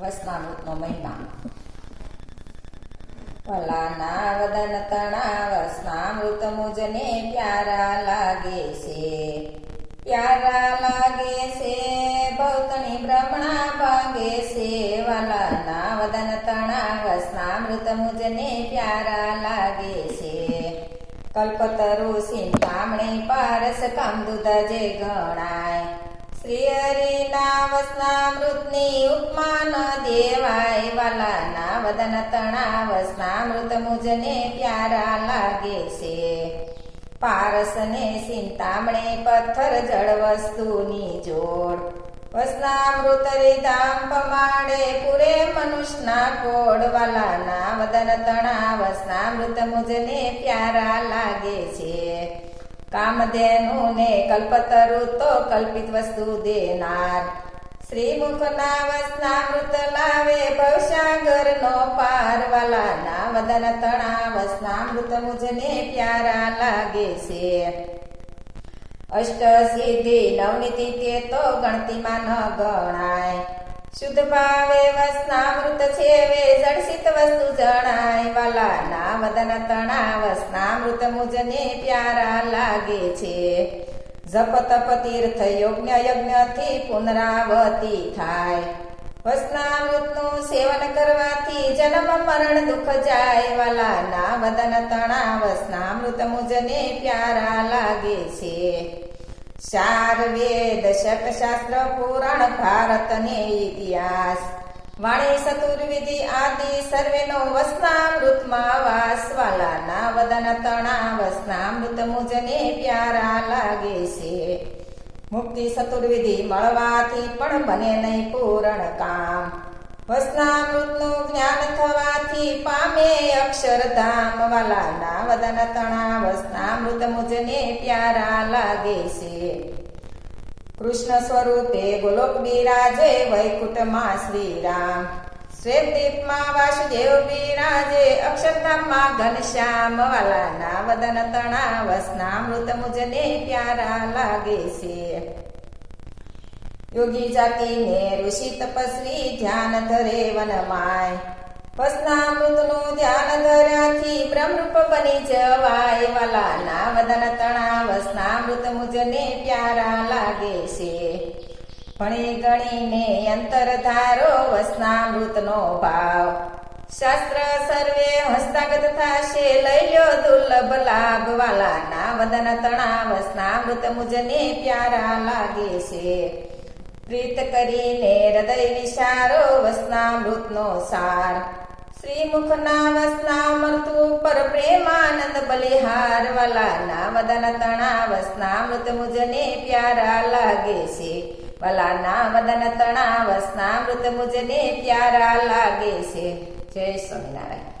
વસનામૃતનો મહિમા. ભલાના વદન તણા વસનામૃત મુજને પ્યારા લાગે છે. પ્યારા લાગે છે ભૌતણી ભ્રમણા ભાગે છે. વલાના વદન તણા વસનામૃત મુજને પ્યારા લાગે છે. કલ્પતરુ સિંતામણી પારસ કામદૂત જે ગણાય. શ્રી હરિના વસનામૃતની વાલાના વદન તણા વસનામૃત મુજને પ્યારા લાગે છે. પારસને ચિંતામણે પથ્થર જળ વસ્તુની જોડ. વસનામૃત રીધામ પમાડે પૂરે મનુષ્યના કોડ. વાલાના વદન તણાવ સ્નામૃત મુજને પ્યારા લાગે છે. કામધેનુ ને કલ્પતરુ તો કલ્પિત વસ્તુ દેનાર. શ્રીમુખના વસનામૃત લાવે ભવસાગર ના વદન તણા વસનામૃત મુજને પ્યારા લાગે છે. અષ્ટ સિદ્ધિ નવનીતિ તે તો ગણતીમાં ન ગણાય. શુદ્ધ ભાવે વસનામૃત છે વે જડસિત વસ્તુ જણાય. વાલાના વદન તણા વસનામૃત મુજને પ્યારા લાગે છે. જપ તપ તીર્થ યજ્ઞ યજ્ઞથી પુનરાવતી થાય. વસનામૃતનું સેવન કરવાથી જન્મ મરણ દુઃખ જાય વાલા ના વદન તણાવ સ્નામૃત મુજને પ્યારા લાગે છે. ચાર વેદ શક શાસ્ત્ર પુરાણ ભારત ને ઇતિહાસ. વાણી ચતુર્વિધિ આદિ સર્વેનો વસનામૃતમાં વાસ વાલાના વદન તણાવ સ્નામૃત મુજને પ્યારા લાગે છે. મુક્તિ ચતુર્વિધિ મળવાથી પણ બને નહીં પૂરણ કામ. વસનામૃતનું જ્ઞાન થવાથી પામે અક્ષરધામ વાલાના વદન તણા વસનામૃત મુજને પ્યારા લાગે છે. કૃષ્ણ સ્વરૂપે ગોલોક બિરાજે વૈકુંઠમાં શ્રીરામ. શ્વેતદીપમાં વાસુદેવ બિરાજે અક્ષરધામમાં ઘનશ્યામ વાલાના વદન તણા વસનામૃત મુજને પ્યારા લાગે છે. યોગી જાતિને ઋષિ તપસ્વી ધ્યાન ધરે વનમાય. વસનામૃતનું ધ્યાન ધર્યાથી બ્રહ્મરૂપ બની જવાય. વાલાના વદન તણા વસનામૃત મુજને પ્યારા લાગે છે. ભણી ગણીને અંતર ધારો વસનામૃતનો ભાવ. શાસ્ત્ર સર્વે હસ્તાગત થશે, લઈ લ્યો દુર્લભ લાભ. વાલાના વદન તણા વસનામૃત મુજને પ્યારા લાગે છે. પ્રીત કરીને હૃદય વિચારો વસનામૃતનો સાર શ્રીમુખના વસનામૃત ઉપર પ્રેમાનંદ બલિહાર વલાના વદન તણા વસનામૃત મુજને પ્યારા લાગે છે વલાના વદન તણા વસનામૃત મુજને પ્યારા લાગે છે જય સ્વામિનારાયણ